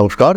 নমস্কার।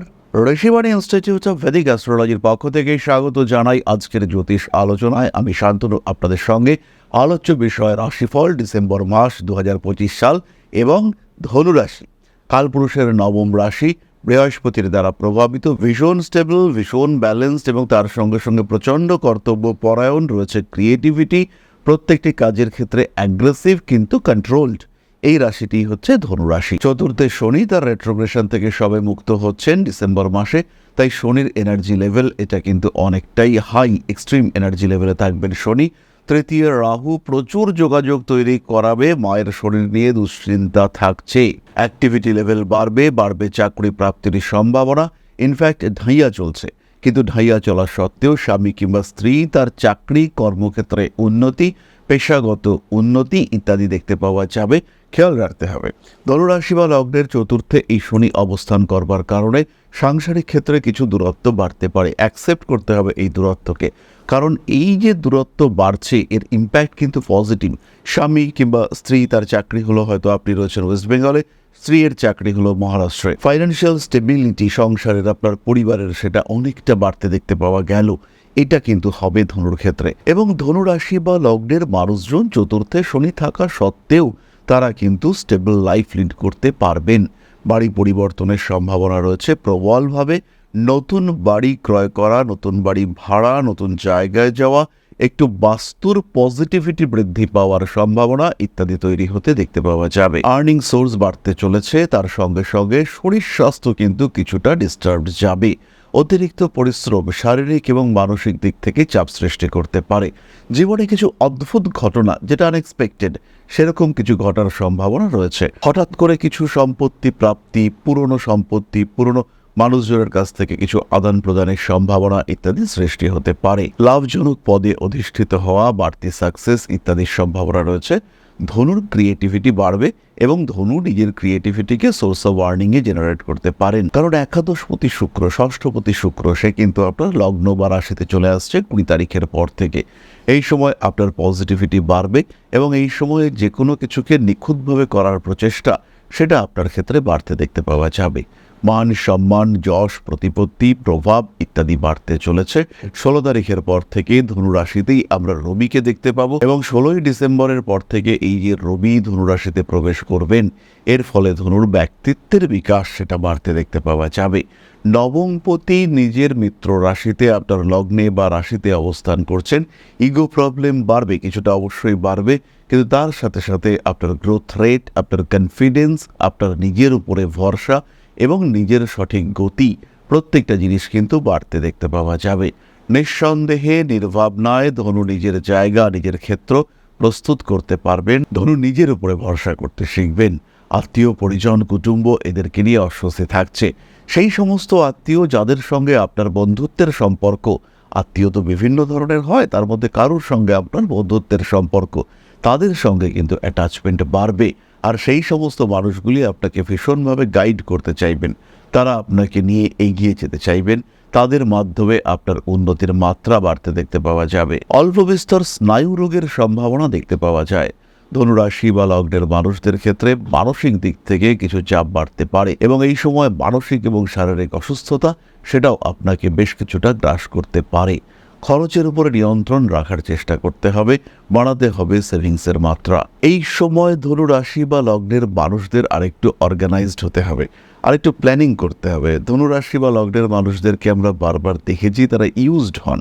Rishibani institute of Vedic অ্যাস্ট্রোলজির পক্ষ থেকে স্বাগত জানাই আজকের জ্যোতিষ আলোচনায়। আমি শান্তনু, আপনাদের সঙ্গে। আলোচ্য বিষয় রাশিফল, ডিসেম্বর মাস দু হাজার পঁচিশ সাল এবং ধনুরাশি। কালপুরুষের নবম রাশি, বৃহস্পতির দ্বারা প্রভাবিত। ভীষণ স্টেবল ভীষণ ব্যালেন্সড এবং তার সঙ্গে সঙ্গে প্রচণ্ড কর্তব্য পরায়ণ রয়েছে। ক্রিয়েটিভিটি প্রত্যেকটি কাজের ক্ষেত্রে অ্যাগ্রেসিভ কিন্তু কন্ট্রোলড এই রাশিটি হচ্ছে ধনুরাশি। চতুর্থে শনি, তার রেট্রোগ্রেশন থেকে সবে মুক্ত হচ্ছেন ডিসেম্বর মাসে, তাই শনির এনার্জি লেভেল এটা কিন্তু অনেকটাই হাই এক্সট্রিম এনার্জি লেভেলে থাকবেন শনি। তৃতীয় রাহু, প্রচুর যোগাযোগ তৈরি করাবে, মায়ের শরীর নিয়ে দুশ্চিন্তা থাকছে। অ্যাক্টিভিটি লেভেল বাড়বে বাড়বে চাকরি প্রাপ্তির সম্ভাবনা। ইনফ্যাক্ট ঢাইয়া চলছে। কিন্তু ঢাইয়া চলা সত্ত্বেও স্বামী কিংবা স্ত্রী তার চাকরি, কর্মক্ষেত্রে উন্নতি, পেশাগত উন্নতি ইত্যাদি দেখতে পাওয়া যাবে। খেয়াল রাখতে হবে। ধনুরাশি বা লগ্নের চতুর্থে এই শনি অবস্থান করবার কারণে সাংসারিক ক্ষেত্রে কিছু দূরত্ব বাড়তে পারে। অ্যাকসেপ্ট করতে হবে এই দূরত্বকে। কারণ এই যে দূরত্ব বাড়ছে, এর ইম্প্যাক্ট কিন্তু পজিটিভ স্বামী কিংবা স্ত্রী, তার চাকরি হলো হয়তো আপনি রয়েছেন ওয়েস্ট বেঙ্গলে স্ত্রীর চাকরি হলো মহারাষ্ট্রে ফাইন্যান্সিয়াল স্টেবিলিটি সংসারের আপনার পরিবারের সেটা অনেকটা বাড়তে দেখতে পাওয়া গেল। এটা কিন্তু হবে ধনুর ক্ষেত্রে। এবং ধনুরাশি বা লগ্নের মানুষজন চতুর্থে শনি থাকা সত্ত্বেও তারা কিন্তু স্টেবল লাইফ লিড করতে পারবেন। বাড়ি পরিবর্তনের সম্ভাবনা রয়েছে প্রবলভাবে। নতুন বাড়ি ক্রয় করা, নতুন বাড়ি ভাড়া, নতুন জায়গায় যাওয়া, একটু বাস্তুর পজিটিভিটি বৃদ্ধি পাওয়ার সম্ভাবনা ইত্যাদি তৈরি হতে দেখতে পাওয়া যাবে। আর্নিং সোর্স বাড়তে চলেছে, তার সঙ্গে সঙ্গে শরীর স্বাস্থ্য কিন্তু কিছুটা ডিস্টার্ব যাবে। অতিরিক্ত পরিশ্রম শারীরিক এবং মানসিক দিক থেকে চাপ সৃষ্টি করতে পারে। জীবনে কিছু অদ্ভুত ঘটনা, যেটা আনএক্সপেক্টেড সেরকম কিছু ঘটার সম্ভাবনা রয়েছে। হঠাৎ করে কিছু সম্পত্তি প্রাপ্তি, পুরনো সম্পত্তি, পুরনো মানুষজনের কাছ থেকে কিছু আদান প্রদানের সম্ভাবনা ইত্যাদি সৃষ্টি হতে পারে। লাভজনক পদে অধিষ্ঠিত হওয়া, বাড়তি সাকসেস ইত্যাদির সম্ভাবনা রয়েছে। ধনুর ক্রিয়েটিভিটি বাড়বে এবং ধনু নিজের ক্রিয়েটিভিটিকে সোর্স অফ ওয়ার্নিংয়ে জেনারেট করতে পারেন। কারণ একাদশপতি শুক্র, ষষ্ঠপতি শুক্র, সে কিন্তু আপনার লগ্ন বা রাশিতে চলে আসছে কুড়ি তারিখের পর থেকে। এই সময় আপনার পজিটিভিটি বাড়বে এবং এই সময়ে যে কোনো কিছুকে নিখুঁতভাবে করার প্রচেষ্টা, সেটা আপনার ক্ষেত্রে বাড়তে দেখতে পাওয়া যাবে। মান, সম্মান, যশ, প্রতিপত্তি, প্রভাব ইত্যাদি বাড়তে চলেছে। ষোলো তারিখের পর থেকে ধনুরাশিতেই আমরা রবিকে দেখতে পাবো এবং ষোলোই ডিসেম্বরের পর থেকে এই যে রবি ধনুরাশিতে প্রবেশ করবেন, এর ফলে ধনুর ব্যক্তিত্বের বিকাশ সেটা বাড়তে দেখতে পাওয়া যাবে। নবমপতি নিজের মিত্র রাশিতে আপনার লগ্নে বা রাশিতে অবস্থান করছেন, ইগো প্রবলেম বাড়বে, কিছুটা অবশ্যই বাড়বে, কিন্তু তার সাথে সাথে আপনার গ্রোথ রেট, আপনার কনফিডেন্স, আপনার নিজের উপরে ভরসা এবং নিজের সঠিক গতি প্রত্যেকটা জিনিস কিন্তু বাড়তে দেখতে পাওয়া যাবে। নিঃসন্দেহে নির্ভাবনায় ধনু নিজের জায়গা, নিজের ক্ষেত্র প্রস্তুত করতে পারবেন। ধনু নিজের উপরে ভরসা করতে শিখবেন। আত্মীয়, পরিজন, কুটুম্ব এদেরকে নিয়ে অস্বস্তি থাকছে। সেই সমস্ত আত্মীয় যাদের সঙ্গে আপনার বন্ধুত্বের সম্পর্ক, আত্মীয় তো বিভিন্ন ধরনের হয়, তার মধ্যে কারোর সঙ্গে আপনার বন্ধুত্বের সম্পর্ক, তাদের সঙ্গে কিন্তু অ্যাটাচমেন্ট বাড়বে। আর সেই সমস্ত মানুষগুলি আপনাকে ভীষণভাবে গাইড করতে চাইবেন। তারা আপনাকে নিয়ে এগিয়ে যেতে চাইবেন। তাদের মাধ্যমে আপনার উন্নতির মাত্রা বাড়তে দেখতে পাওয়া যাবে। অল্প বিস্তর স্নায়ু রোগের সম্ভাবনা দেখতে পাওয়া যায়। ধনুরাশি বা লগ্নের মানুষদের ক্ষেত্রে মানসিক দিক থেকে কিছু চাপ বাড়তে পারে এবং এই সময় মানসিক এবং শারীরিক অসুস্থতা, সেটাও আপনাকে বেশ কিছুটা গ্রাস করতে পারে। খরচের উপরে নিয়ন্ত্রণ রাখার চেষ্টা করতে হবে, বাড়াতে হবে সেভিংসের মাত্রা। এই সময় ধনুরাশি বা লগ্নের মানুষদের আরেকটু অর্গানাইজড হতে হবে, আরেকটু প্ল্যানিং করতে হবে। ধনুরাশি বা লগ্নের মানুষদেরকে আমরা বারবার দেখেছি, তারা ইউজড হন।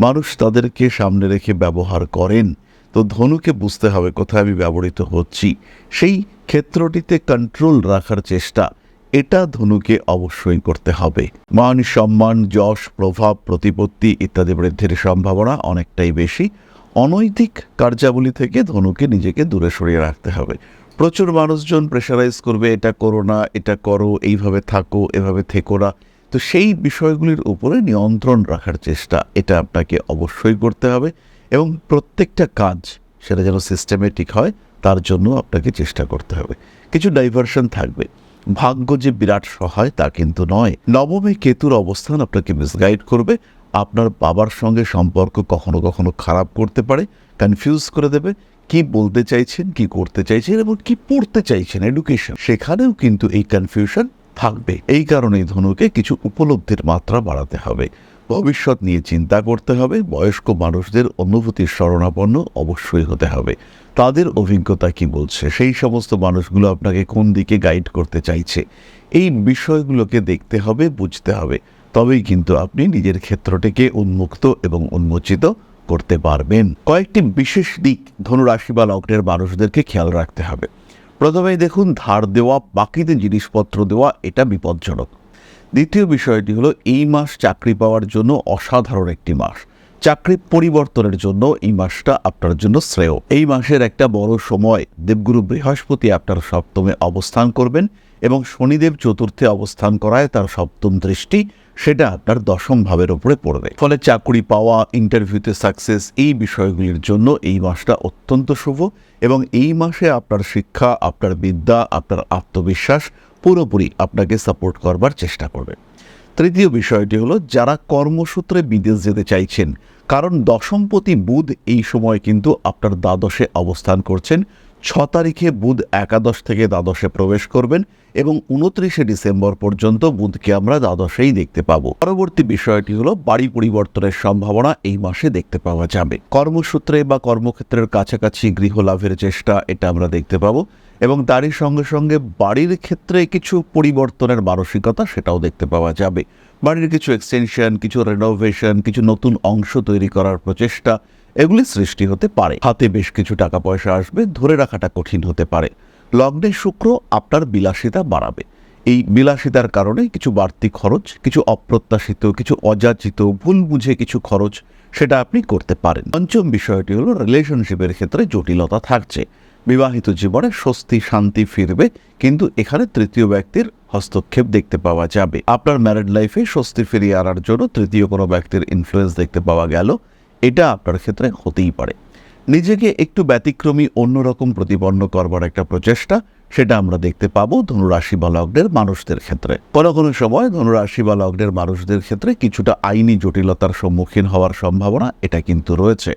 মানুষ তাদেরকে সামনে রেখে ব্যবহার করেন। তো ধনুকে বুঝতে হবে কোথায় আমি ব্যবহৃত হচ্ছি। সেই ক্ষেত্রটিতে কন্ট্রোল রাখার চেষ্টা। এটা ধনুকে অবশ্যই করতে হবে। মান, সম্মান, যশ, প্রভাব, প্রতিপত্তি ইত্যাদি বৃদ্ধির সম্ভাবনা অনেকটাই বেশি। অনৈতিক কার্যাবলী থেকে ধনুকে নিজেকে দূরে সরিয়ে রাখতে হবে। প্রচুর মানুষজন প্রেশারাইজ করবে, এটা করো না, এটা করো, এইভাবে থাকো, এভাবে থেকো না। তো সেই বিষয়গুলির উপরে নিয়ন্ত্রণ রাখার চেষ্টা, এটা আপনাকে অবশ্যই করতে হবে এবং প্রত্যেকটা কাজ সেটা যেন সিস্টেমেটিক হয়, তার জন্য আপনাকে চেষ্টা করতে হবে। কিছু ডাইভারশন থাকবে। ভাগ্য যে বিরাট সহায়, তা কিন্তু নয়। নবমে কেতুর অবস্থান আপনাকে মিসগাইড করবে। আপনার বাবার সঙ্গে সম্পর্ক কখনো কখনো খারাপ করতে পারে কনফিউজ করে দেবে। কি বলতে চাইছেন, কি করতে চাইছেন এবং কি পড়তে চাইছেন এডুকেশন সেখানেও কিন্তু এই কনফিউশন থাকবে। এই কারণেই ধনুকে কিছু উপলব্ধির মাত্রা বাড়াতে হবে। ভবিষ্যৎ নিয়ে চিন্তা করতে হবে। বয়স্ক মানুষদের অনুভূতির শরণাপন্ন অবশ্যই হতে হবে। তাদের অভিজ্ঞতা কি বলছে? সেই সমস্ত মানুষগুলো আপনাকে কোন দিকে গাইড করতে চাইছে? এই বিষয়গুলোকে দেখতে হবে, বুঝতে হবে। তবেই কিন্তু আপনি নিজের ক্ষেত্রটিকে উন্মুক্ত এবং উন্মোচিত করতে পারবেন। কয়েকটি বিশেষ দিক ধনুরাশি বা লগ্নের মানুষদেরকে খেয়াল রাখতে হবে। প্রথমেই দেখুন, ধার দেওয়া, বাকিতে জিনিসপত্র দেওয়া, এটা বিপজ্জনক। দ্বিতীয় বিষয়টি হলো, এই মাস চাকরি পাওয়ার জন্য অসাধারণ একটি মাস। চাকরি পরিবর্তনের জন্য এই মাসটা আপনার জন্য শ্রেয়। এই মাসের একটা বড় সময়, দেবগুরু বৃহস্পতি আপনার সপ্তমে অবস্থান করবেন এবং শনিদেব চতুর্থে অবস্থান করায় তার সপ্তম দৃষ্টি সেটা আপনার দশম ভাবের উপরে পড়বে। ফলে চাকরি পাওয়া, ইন্টারভিউতে সাকসেস এই বিষয়গুলির জন্য এই মাসটা অত্যন্ত শুভ এবং এই মাসে আপনার শিক্ষা, আপনার বিদ্যা, আপনার আত্মবিশ্বাস পুরোপুরি আপনাকে সাপোর্ট করবার চেষ্টা করবে। তৃতীয় বিষয়টি হলো, যারা কর্মসূত্রে বিদেশ যেতে চাইছেন, কারণ দশমপতি বুধ এই সময় কিন্তু আপনার দ্বাদশে অবস্থান করছেন। ছ তারিখে বুধ একাদশ থেকে দ্বাদশে প্রবেশ করবেন এবং উনত্রিশে ডিসেম্বর পর্যন্ত বুধকে আমরা দ্বাদশেই দেখতে পাবো। পরবর্তী বিষয়টি হলো, বাড়ি পরিবর্তনের সম্ভাবনা এই মাসে দেখতে পাওয়া যাবে। কর্মসূত্রে বা কর্মক্ষেত্রের কাছাকাছি গৃহ লাভের চেষ্টা এটা আমরা দেখতে পাবো। এবং তারই সঙ্গে সঙ্গে বাড়ির ক্ষেত্রে কিছু পরিবর্তনের মানসিকতা সেটাও দেখতে পাওয়া যাবে। বাড়ির কিছু এক্সটেনশন কিছু রেনোভেশন কিছু নতুন অংশ তৈরি করার প্রচেষ্টা, এগুলি সৃষ্টি হতে পারে। হাতে বেশ কিছু টাকা পয়সা আসবে, ধরে রাখাটা কঠিন হতে পারে। লগ্নে শুক্র আপনার বিলাসিতা বাড়াবে। এই বিলাসিতার কারণে কিছু বাড়তি খরচ, কিছু অপ্রত্যাশিত, কিছু অযাচিত, ভুল বুঝে কিছু খরচ, সেটা আপনি করতে পারেন। পঞ্চম বিষয়টি হলো রিলেশনশিপের ক্ষেত্রে জটিলতা থাকছে। বিবাহিত জীবনে স্বস্তি, শান্তি ফিরবে, কিন্তু এখানে তৃতীয় ব্যক্তির হস্তক্ষেপ দেখতে পাওয়া যাবে। আপনার ম্যারিড লাইফে স্বস্তি ফিরিয়ে আনার জন্য তৃতীয় কোনো ব্যক্তির ইনফ্লুয়েন্স দেখতে পাওয়া গেল। এটা আপনার ক্ষেত্রে হতেই পারে। নিজেকে একটু ব্যতিক্রমী, অন্যরকম প্রতিপন্ন করবার একটা প্রচেষ্টা, সেটা আমরা দেখতে পাবো ধনুরাশি বা লগ্নের মানুষদের ক্ষেত্রে। কোনো কোনো সময় ধনুরাশি বা লগ্নের মানুষদের ক্ষেত্রে কিছুটা আইনি জটিলতার সম্মুখীন হওয়ার সম্ভাবনা, এটা কিন্তু রয়েছে।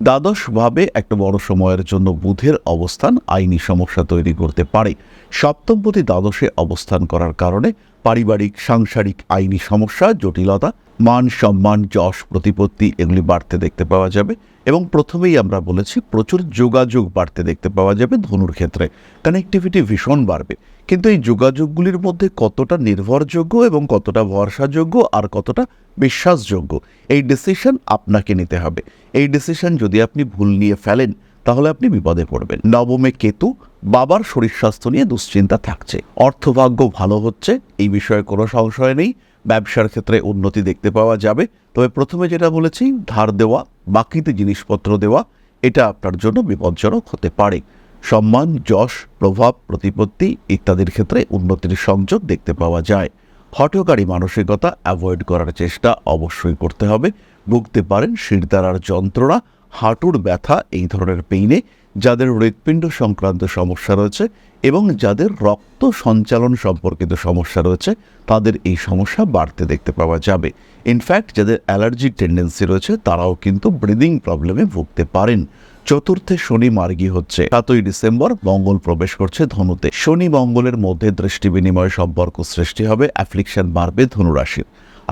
দ্বাদশভাবে একটা বড় সময়ের জন্য বুধের অবস্থান আইনি সমস্যা তৈরি করতে পারে। সপ্তমপতি দ্বাদশে অবস্থান করার কারণে পারিবারিক, সাংসারিক আইনি সমস্যা, জটিলতা, মান সম্মান, যশ, প্রতিপত্তি এগুলি বাড়তে দেখতে পাওয়া যাবে এবং প্রথমেই আমরা বলেছি প্রচুর যোগাযোগ বাড়তে দেখতে পাওয়া যাবে ধনুর ক্ষেত্রে। কানেক্টিভিটি ভীষণ বাড়বে। কিন্তু এই যোগাযোগগুলির মধ্যে কতটা নির্ভরযোগ্য এবং কতটা ভরসাযোগ্য আর কতটা বিশ্বাসযোগ্য, এই ডিসিশন আপনাকে নিতে হবে। এই ডিসিশন যদি আপনি ভুল নিয়ে ফেলেন, তাহলে আপনি বিপদে পড়বেন। নবমে কেতু, বাবার শরীর স্বাস্থ্য নিয়ে দুশ্চিন্তা থাকছে। অর্থভাগ্য ভালো হচ্ছে, এই বিষয়ে কোনো সংশয় নেই। ব্যবসার ক্ষেত্রে উন্নতি দেখতে পাওয়া যাবে। তবে প্রথমে যেটা বলেছি, ধার দেওয়া, বাকিতে জিনিসপত্র দেওয়া, এটা আপনার জন্য বিপজ্জনক হতে পারে। সম্মান, যশ, প্রভাব, প্রতিপত্তি ইত্যাদির ক্ষেত্রে উন্নতির সংযোগ দেখতে পাওয়া যায়। হঠকারী মানসিকতা অ্যাভয়েড করার চেষ্টা অবশ্যই করতে হবে। ভুগতে পারেন শিরদারার যন্ত্রণা, হাঁটুর ব্যথা, এই ধরনের পেইনে, যাদের হৃৎপিণ্ড সংক্রান্ত সমস্যা রয়েছে এবং যাদের রক্ত সঞ্চালন সম্পর্কিত সমস্যা রয়েছে, তাদের এই সমস্যা বাড়তে দেখতে পাওয়া যাবে। ইনফ্যাক্ট যাদের অ্যালার্জিক টেন্ডেন্সি রয়েছে, তারাও কিন্তু ব্রিদিং প্রবলেমে ভুগতে পারেন। চতুর্থে শনি মার্গী হচ্ছে। সাতই ডিসেম্বর, মঙ্গল প্রবেশ করছে ধনুতে। শনি মঙ্গলের মধ্যে দৃষ্টি বিনিময় সম্পর্ক সৃষ্টি হবে। অ্যাফ্লিকশন বাড়বে ধনুরাশির।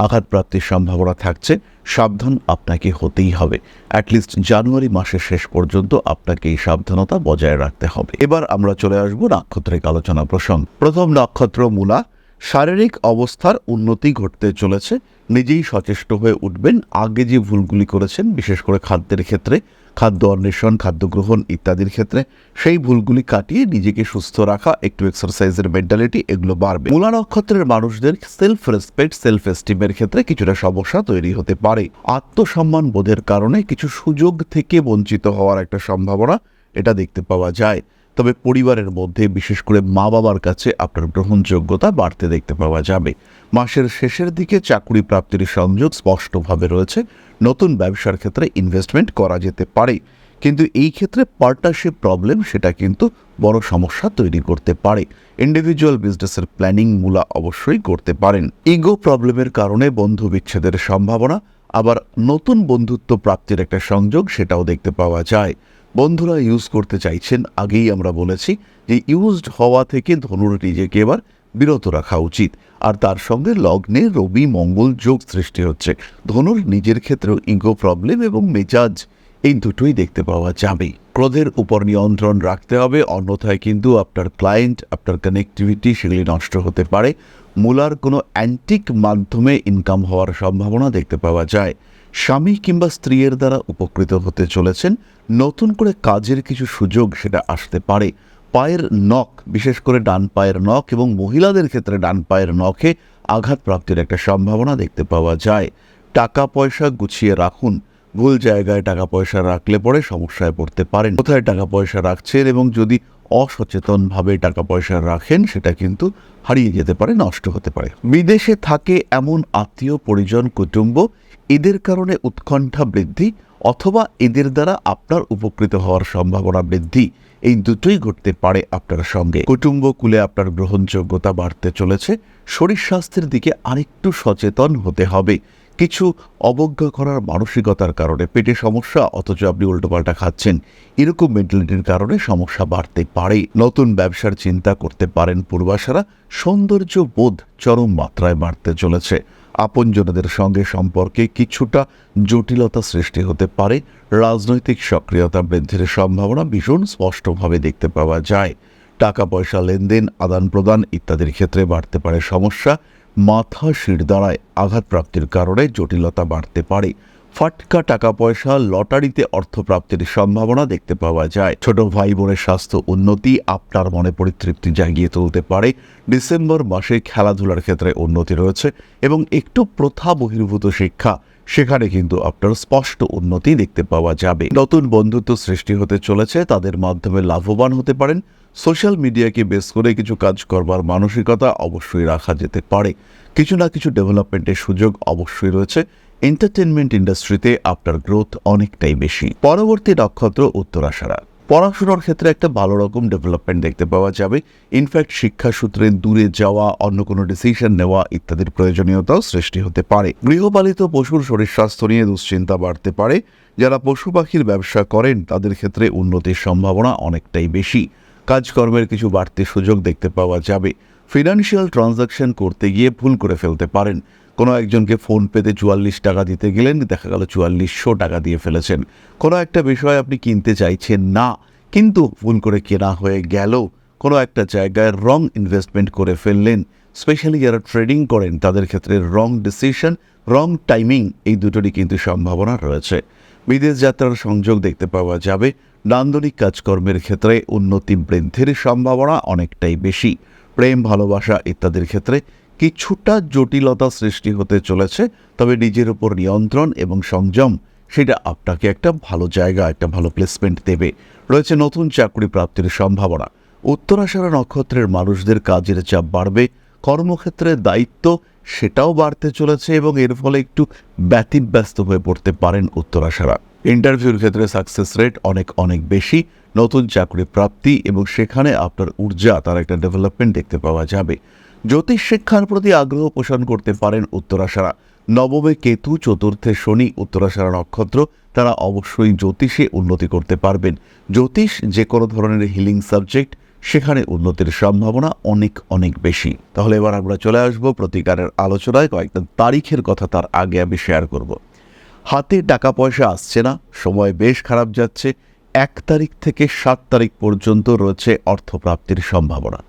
আঘাতপ্রাপ্তির সম্ভাবনা থাকছে, সাবধান আপনাকে হতেই হবে। অ্যাটলিস্ট জানুয়ারি মাসের শেষ পর্যন্ত আপনাকে এই সাবধানতা বজায় রাখতে হবে। এবার আমরা চলে আসব নাক্ষত্রিক আলোচনা প্রসঙ্গ। প্রথম নক্ষত্র মূলা, শারীরিক অবস্থার উন্নতি ঘটতে চলেছে নিজেই সচেষ্ট হয়ে উঠবেন। আগে যে ভুলগুলি করেছেন, বিশেষ করে খাদ্যের ক্ষেত্রে, খাদ্য অন্বেষণ, খাদ্য গ্রহণ ইত্যাদির ক্ষেত্রে, সেই ভুলগুলি কাটিয়ে নিজেকে সুস্থ রাখা, একটু এক্সারসাইজের মেন্টালিটি এগুলো বাড়বে। মূলা নক্ষত্রের মানুষদের সেলফ রেসপেক্ট সেলফ এস্টিমের ক্ষেত্রে কিছুটা সমস্যা তৈরি হতে পারে। আত্মসম্মান বোধের কারণে কিছু সুযোগ থেকে বঞ্চিত হওয়ার একটা সম্ভাবনা এটা দেখতে পাওয়া যায়। তবে পরিবারের মধ্যে, বিশেষ করে মা বাবার কাছে আপনার গ্রহণযোগ্যতা বাড়তে দেখতে পাওয়া যাবে। মাসের শেষের দিকে চাকরি প্রাপ্তির সংযোগ স্পষ্টভাবে রয়েছে। নতুন ব্যবসার ক্ষেত্রে ইনভেস্টমেন্ট করা যেতে পারে। কিন্তু এই ক্ষেত্রে পার্টনারশিপ প্রবলেম সেটা কিন্তু বড় সমস্যা তৈরি করতে পারে। ইন্ডিভিজুয়াল বিজনেসের প্ল্যানিং মূলা অবশ্যই করতে পারেন। ইগো প্রবলেমের কারণে বন্ধু বিচ্ছেদের সম্ভাবনা, আবার নতুন বন্ধুত্ব প্রাপ্তির একটা সংযোগ সেটাও দেখতে পাওয়া যায়। বন্ধুরা ইউজ করতে চাইছেন, আগেই আমরা বলেছি যে ইউজড হওয়া থেকে ধনুর নিজেকে এবার বিরত রাখা উচিত। আর তার সঙ্গে লগ্নে রবি মঙ্গল যোগ সৃষ্টি হচ্ছে। ধনুর নিজের ক্ষেত্রেও ইগো প্রবলেম এবং মেজাজ এই দুটোই দেখতে পাওয়া যাবে। ক্রোধের উপর নিয়ন্ত্রণ রাখতে হবে, অন্যথায় কিন্তু আপনার ক্লায়েন্ট আপনার কানেক্টিভিটি সেগুলি নষ্ট হতে পারে। মূলার কোনো অ্যান্টিক মাধ্যমে ইনকাম হওয়ার সম্ভাবনা দেখতে পাওয়া যায়। স্বামী কিংবা স্ত্রীর দ্বারা উপকৃত হতে চলেছেন, নতুন করে কাজের কিছু সুযোগ সেটা আসতে পারে। পায়ের নখ, বিশেষ করে ডান পায়ের নখ এবং মহিলাদের ক্ষেত্রে ডান পায়ের নখে আঘাত প্রাপ্তির একটা সম্ভাবনা দেখতে পাওয়া যায়। টাকা পয়সা গুছিয়ে রাখুন। ভুল জায়গায় টাকা পয়সা রাখলে পরে সমস্যায় পড়তে পারেন। কোথায় টাকা পয়সা রাখছেন এবং যদি অসচেতনভাবে টাকা পয়সা রাখেন, সেটা কিন্তু হারিয়ে যেতে পারে, নষ্ট হতে পারে। বিদেশে থাকে এমন আত্মীয়, পরিজন, কুটুম্ব, এদের কারণে উৎকণ্ঠা বৃদ্ধি অথবা এদের দ্বারা আপনার উপকৃত হওয়ার সম্ভাবনা বৃদ্ধি, এই দুটোই ঘটতে পারে আপনার সঙ্গে। কুটুম্ব কুলে আপনার গ্রহণযোগ্যতা বাড়তে চলেছে, শরীর স্বাস্থ্যের দিকে আরেকটু সচেতন হতে হবে। কিছু অবজ্ঞা করার মানসিকতার কারণে পেটে সমস্যা, অথচ আপনি উল্টোপাল্টা খাচ্ছেন। এরকম মেন্টালিটির কারণে সমস্যা বাড়তে পারে। নতুন ব্যবসার চিন্তা করতে পারেন পূর্বাশারা। সৌন্দর্য বোধ চরম মাত্রায় বাড়তে চলেছে। আপনজনদের সঙ্গে সম্পর্কে কিছুটা জটিলতা সৃষ্টি হতে পারে। রাজনৈতিক সক্রিয়তা বৃদ্ধির সম্ভাবনা ভীষণ স্পষ্টভাবে দেখতে পাওয়া যায়। টাকা পয়সা লেনদেন আদান প্রদান ইত্যাদির ক্ষেত্রে বাড়তে পারে সমস্যা। মাথা শির দ্বারায় আঘাতপ্রাপ্তির কারণে জটিলতা বাড়তে পারে। ফাটকা টাকা পয়সা লটারিতে অর্থপ্রাপ্তির সম্ভাবনা দেখতে পাওয়া যায়। ছোট ভাই বোনের স্বাস্থ্য উন্নতি আপনার মনে পরিতৃপ্তি জাগিয়ে তুলতে পারে। ডিসেম্বর মাসে খেলাধুলার ক্ষেত্রে উন্নতি রয়েছে এবং একটু প্রথা বহির্ভূত শিক্ষা সেখানে কিন্তু আপনার স্পষ্ট উন্নতি দেখতে পাওয়া যাবে। নতুন বন্ধুত্ব সৃষ্টি হতে চলেছে, তাদের মাধ্যমে লাভবান হতে পারেন। সোশ্যাল মিডিয়াকে বেস করে কিছু কাজ করবার মানসিকতা অবশ্যই রাখা যেতে পারে। কিছু না কিছু ডেভেলপমেন্টের সুযোগ অবশ্যই রয়েছে। এন্টারটেনমেন্ট ইন্ডাস্ট্রিতে আপনার গ্রোথ অনেকটাই বেশি। পরবর্তী নক্ষত্র উত্তরাশারা। পড়াশোনার ক্ষেত্রে একটা ভালো রকম ডেভেলপমেন্ট দেখতে পাওয়া যাবে। ইনফ্যাক্ট শিক্ষা সূত্রে দূরে যাওয়া, অন্য কোনো ডিসিশন নেওয়া ইত্যাদির প্রয়োজনীয়তাও সৃষ্টি হতে পারে। গৃহপালিত পশুর শরীর স্বাস্থ্য নিয়ে দুশ্চিন্তা বাড়তে পারে। যারা পশু পাখির ব্যবসা করেন, তাদের ক্ষেত্রে উন্নতির সম্ভাবনা অনেকটাই বেশি। কাজকর্মের কিছু বাড়তি সুযোগ দেখতে পাওয়া যাবে। ফিনান্সিয়াল ট্রানজাকশন করতে গিয়ে ভুল করে ফেলতে পারেন। কোনো একজনকে ফোন পেতে চুয়াল্লিশ টাকা দিতে গেলেন, দেখা গেল চুয়াল্লিশশো টাকা দিয়ে ফেলেছেন। কোনো একটা বিষয় আপনি কিনতে চাইছেন না, কিন্তু ভুল করে কেনা হয়ে গেল, কোনো একটা জায়গায় রং ইনভেস্টমেন্ট করে ফেললেন স্পেশালি যারা ট্রেডিং করেন, তাদের ক্ষেত্রে রং ডিসিশন রং টাইমিং এই দুটোরই কিন্তু সম্ভাবনা রয়েছে। বিদেশ যাত্রার সংযোগ দেখতে পাওয়া যাবে, নান্দনিক কাজকর্মের ক্ষেত্রে উন্নতি বৃদ্ধির সম্ভাবনা অনেকটাই বেশি। প্রেম, ভালোবাসা ইত্যাদির ক্ষেত্রে কিছুটা জটিলতা সৃষ্টি হতে চলেছে, তবে নিজের উপর নিয়ন্ত্রণ এবং সংযম, সেটা আপনাকে একটা ভালো জায়গা, একটা ভালো প্লেসমেন্ট দেবে। রয়েছে নতুন চাকরি প্রাপ্তির সম্ভাবনা। উত্তরাষাঢ়া নক্ষত্রের মানুষদের কাজের চাপ বাড়বে, কর্মক্ষেত্রে দায়িত্ব সেটাও বাড়তে চলেছে এবং এর ফলে একটু ব্যতিব্যস্ত হয়ে পড়তে পারেন উত্তরাষাঢ়া। ইন্টারভিউর ক্ষেত্রে সাকসেস রেট অনেক অনেক বেশি। নতুন চাকরি প্রাপ্তি এবং সেখানে আপনার ঊর্জা, তার একটা ডেভেলপমেন্ট দেখতে পাওয়া যাবে। জ্যোতিষ শিক্ষার প্রতি আগ্রহ পোষণ করতে পারেন উত্তরাষাঢ়া নবমে কেতু, চতুর্থে শনি উত্তরাষাঢ়া নক্ষত্র, তারা অবশ্যই জ্যোতিষে উন্নতি করতে পারবেন। জ্যোতিষ যে কোনো ধরনের হিলিং সাবজেক্ট সেখানে উন্নতির সম্ভাবনা অনেক অনেক বেশি। তাহলে এবার আমরা চলে আসব প্রতিকারের আলোচনায়। কয়েকটা তারিখের কথা তার আগে আমি শেয়ার করব। হাতে টাকা পয়সা আসছে না, সময় বেশ খারাপ যাচ্ছে। এক তারিখ থেকে সাত তারিখ পর্যন্ত রয়েছে অর্থপ্রাপ্তির সম্ভাবনা।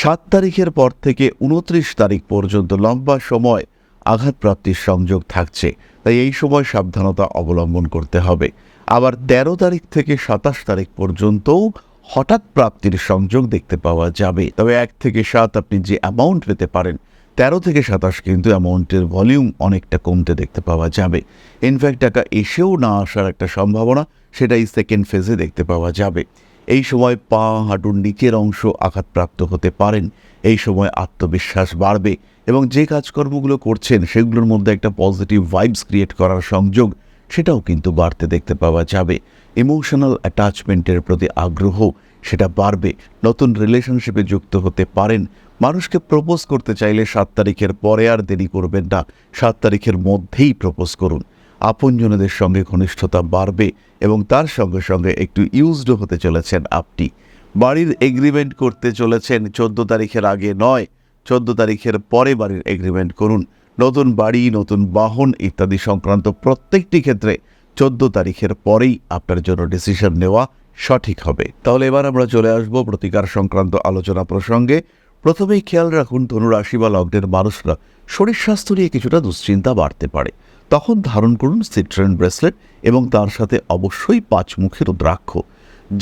সাত তারিখের পর থেকে উনত্রিশ তারিখ পর্যন্ত লম্বা সময় আঘাতপ্রাপ্তির সংযোগ থাকছে। তাই এই সময় সাবধানতা অবলম্বন করতে হবে। আবার তেরো তারিখ থেকে সাতাশ তারিখ পর্যন্তও হঠাৎ প্রাপ্তির সংযোগ দেখতে পাওয়া যাবে। তবে এক থেকে সাত আপনি যে অ্যামাউন্ট পেতে পারেন, তেরো থেকে সাতাশ কিন্তু অ্যামাউন্টের ভলিউম অনেকটা কমতে দেখতে পাওয়া যাবে। ইনফ্যাক্ট টাকা এসেও না আসার একটা সম্ভাবনা, সেটাই সেকেন্ড ফেজে দেখতে পাওয়া যাবে। এই সময় পা হাঁটুর নিচের অংশ আঘাতপ্রাপ্ত হতে পারেন। এই সময় আত্মবিশ্বাস বাড়বে এবং যে কাজকর্মগুলো করছেন সেগুলোর মধ্যে একটা পজিটিভ ভাইবস ক্রিয়েট করার সংযোগ, সেটাও কিন্তু বাড়তে দেখতে পাওয়া যাবে। ইমোশনাল অ্যাটাচমেন্টের প্রতি আগ্রহ, সেটা বাড়বে। নতুন রিলেশনশিপে যুক্ত হতে পারেন। মানুষকে প্রপোজ করতে চাইলে সাত তারিখের পরে আর দেরি করবেন না। সাত তারিখের মধ্যেই প্রপোজ করুন। আপনজনদের সঙ্গে ঘনিষ্ঠতা বাড়বে এবং তার সঙ্গে সঙ্গে একটু ইউজড হতে চলেছেন আপনি। বাড়ির এগ্রিমেন্ট করতে চলেছেন চোদ্দ তারিখের আগে নয়, চোদ্দ তারিখের পরে বাড়ির এগ্রিমেন্ট করুন। নতুন বাড়ি, নতুন বাহন ইত্যাদি সংক্রান্ত প্রত্যেকটি ক্ষেত্রে চোদ্দ তারিখের পরেই আপনার জন্য ডিসিশন নেওয়া সঠিক হবে। তাহলে এবার আমরা চলে আসব প্রতিকার সংক্রান্ত আলোচনা প্রসঙ্গে। প্রথমেই খেয়াল রাখুন, ধনুরাশি বা লগ্নের মানুষরা শরীর স্বাস্থ্য নিয়ে কিছুটা দুশ্চিন্তা বাড়তে পারে। তখন ধারণ করুন সিট্রেন ব্রেসলেট এবং তার সাথে অবশ্যই পাঁচ মুখের রুদ্রাক্ষ।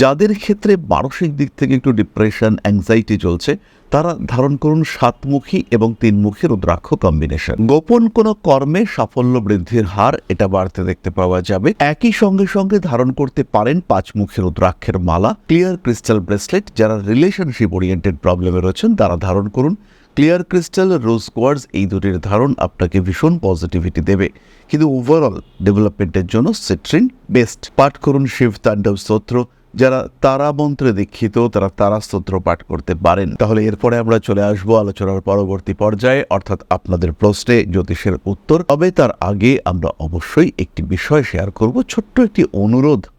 যাদের ক্ষেত্রে মানসিক দিক থেকে একটু ডিপ্রেশন অ্যাংজাইটি চলছে, তারা ধারণ করুন সাতমুখী এবং তিনমুখী রুদ্রাক্ষ কম্বিনেশন গোপন কোনো কর্মে সাফল্য বৃদ্ধির হার এটা বাড়তে দেখতে পাওয়া যাবে। একই সঙ্গে সঙ্গে ধারণ করতে পারেন পাঁচমুখী রুদ্রাক্ষের মালা। ক্লিয়ার ক্রিস্টাল ব্রেসলেট যারা রিলেশনশিপ ওরিয়েন্টেড প্রবলেমে রয়েছেন, তারা ধারণ করুন ক্লিয়ার ক্রিস্টাল রোজ কোয়ার্ডস এই দুটির ধারণ আপনাকে ভীষণ পজিটিভিটি দেবে। কিন্তু ওভারঅল ডেভেলপমেন্টের জন্য সিট্রিন বেস্ট পাঠ করুন শিব তাণ্ডব স্তোত্র। যারা তারা মন্ত্রে দীক্ষিত, তারা তারা স্তোত্র পাঠ করতে পারেন। তাহলে এরপরে আমরা চলে আসব আলোচনার পরবর্তী পর্যায়ে, অর্থাৎ আপনাদের প্রশ্নে জ্যোতিষের উত্তর। তবে তার আগে আমরা অবশ্যই একটি বিষয় শেয়ার করব, ছোট্ট একটি অনুরোধ।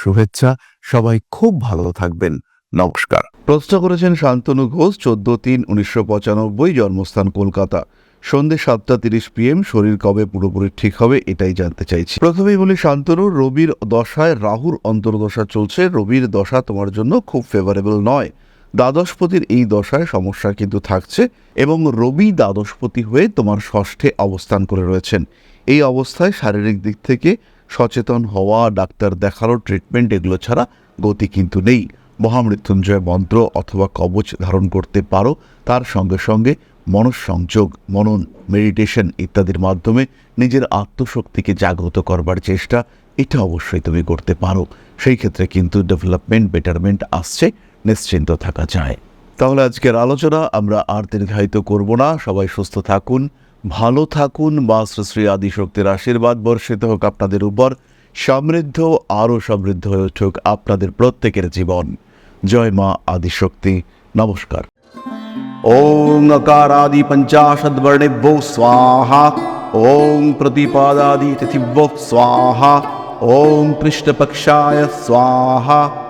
শুভেচ্ছা। সবাই খুব ভালো থাকবেন। নমস্কার। প্রশ্ন করেছেন শান্তনু ঘোষ, চোদ্দ তিন, উনিশশো পঁচানব্বই, জন্মস্থান কলকাতা। সন্ধে সাতটা তিরিশ পিএম শরীর কবে পুরোপুরি ঠিক হবে এটাই জানতে চাইছি। প্রথমেই বলি শান্তনু, রবির দশায় রাহুর অন্তর্দশা চলছে। রবির দশা তোমার জন্য খুব ফেভারেবল নয়। দ্বাদশপতির এই দশায় সমস্যা কিন্তু থাকছে এবং রবি দ্বাদশপতি হয়ে তোমার ষষ্ঠে অবস্থান করে রয়েছেন। এই অবস্থায় শারীরিক দিক থেকে সচেতন হওয়া, ডাক্তার দেখানো ট্রিটমেন্ট এগুলো ছাড়া গতি কিন্তু নেই। মহামৃত্যুঞ্জয় মন্ত্র অথবা কবচ ধারণ করতে পারো, তার সঙ্গে সঙ্গে মনঃসংযোগ, মনন মেডিটেশন ইত্যাদির মাধ্যমে নিজের আত্মশক্তিকে জাগ্রত করবার চেষ্টা, এটা অবশ্যই তুমি করতে পারো। সেই ক্ষেত্রে কিন্তু ডেভেলপমেন্ট বেটারমেন্ট আসছে, নিশ্চিন্ত থাকা যায়। তাহলে আজকের আলোচনা আমরা আর দীর্ঘায়িত করব না। সবাই সুস্থ থাকুন ভালো থাকুন, বা শ্রী আদিশক্তির আশীর্বাদ বর্ষিত হোক আপনাদের উপর, সমৃদ্ধ আরও সমৃদ্ধ হয়ে উঠুক আপনাদের প্রত্যেকের জীবন। জয় মা আদিশক্তি। নমস্কার। ওং আকারাদি পঞ্চাশদ বর্ণেভ্যো স্বাহা, ওং প্রতিপাদাদি তিথিভ্যো স্বাহা, ওং কৃষ্ণপক্ষায় স্বাহা।